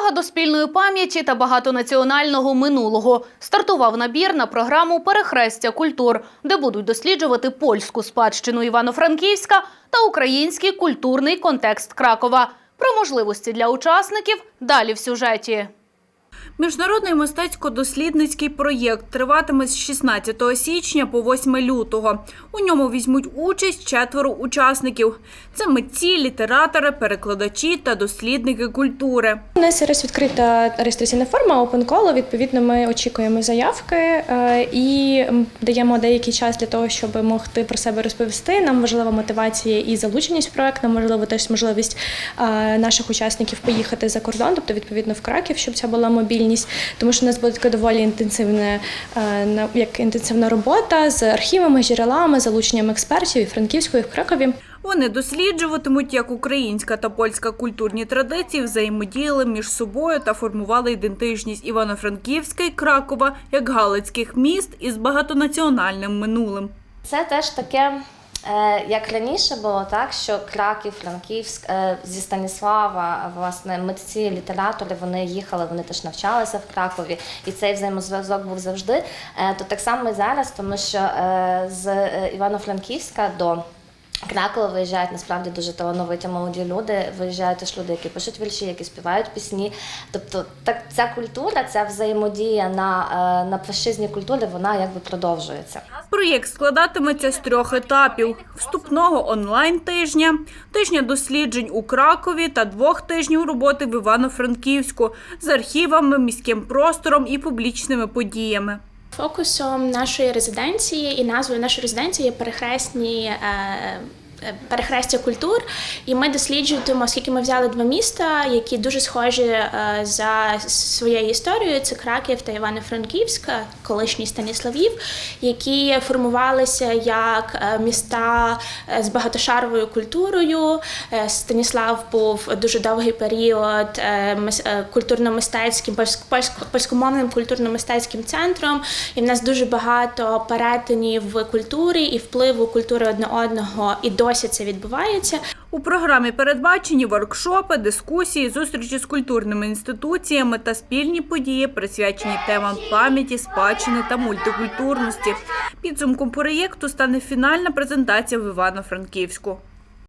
Увага до спільної пам'яті та багатонаціонального минулого. Стартував набір на програму Перехрестя культур, де будуть досліджувати польську спадщину Івано-Франківська та український культурний контекст Кракова. Про можливості для учасників далі в сюжеті. Міжнародний мистецько-дослідницький проєкт триватиме з 16 січня по 8 лютого. У ньому візьмуть участь четверо учасників. Це митці, літератори, перекладачі та дослідники культури. У нас зараз відкрита реєстраційна форма OpenCall. Відповідно, ми очікуємо заявки е, і даємо деякий час для того, щоб могти про себе розповісти. Нам важлива мотивація і залученість в проект. Нам можливо теж можливість е, наших учасників поїхати за кордон, тобто відповідно в Краків, щоб ця була мобільність. Тому що у нас буде така доволі інтенсивна, е, як інтенсивна робота з архівами, джерелами, залученням експертів і франківської в Кракові. Вони досліджуватимуть, як українська та польська культурні традиції взаємодіяли між собою та формували ідентичність Івано-Франківська і Кракова як галицьких міст із багатонаціональним минулим. Це теж таке, як раніше було, так що Краків, Франківськ е, зі Станіслава, власне, митці, літератори, вони їхали, вони теж навчалися в Кракові, і цей взаємозв'язок був завжди. Е, То так само і зараз, тому що е, з е, Івано-Франківська до Кракова виїжджають насправді дуже талановиті молоді люди. Виїжджають теж люди, які пишуть вірші, які співають пісні. Тобто, так ця культура, ця взаємодія на, е, на фашизні культури, вона якби продовжується. Проєкт складатиметься з трьох етапів: вступного онлайн-тижня, тижня досліджень у Кракові та двох тижнів роботи в Івано-Франківську з архівами, міським простором і публічними подіями. Фокусом нашої резиденції і назвою нашої резиденції є перехресні. Перехрестя культур, і ми досліджуємо, оскільки ми взяли два міста, які дуже схожі е, за своєю історією. Це Краків та Івано-Франківськ, колишній Станіславів, які формувалися як е, міста е, з багатошаровою культурою. Станіслав був дуже довгий період мис- культурно-мистецьким, польськ- польськ- польськомовним культурно-мистецьким центром. І в нас дуже багато перетинів в культурі і впливу культури одне одного. І досі це відбувається. У програмі передбачені воркшопи, дискусії, зустрічі з культурними інституціями та спільні події, присвячені темам пам'яті, спадщини та мультикультурності. Підсумком проєкту стане фінальна презентація в Івано-Франківську.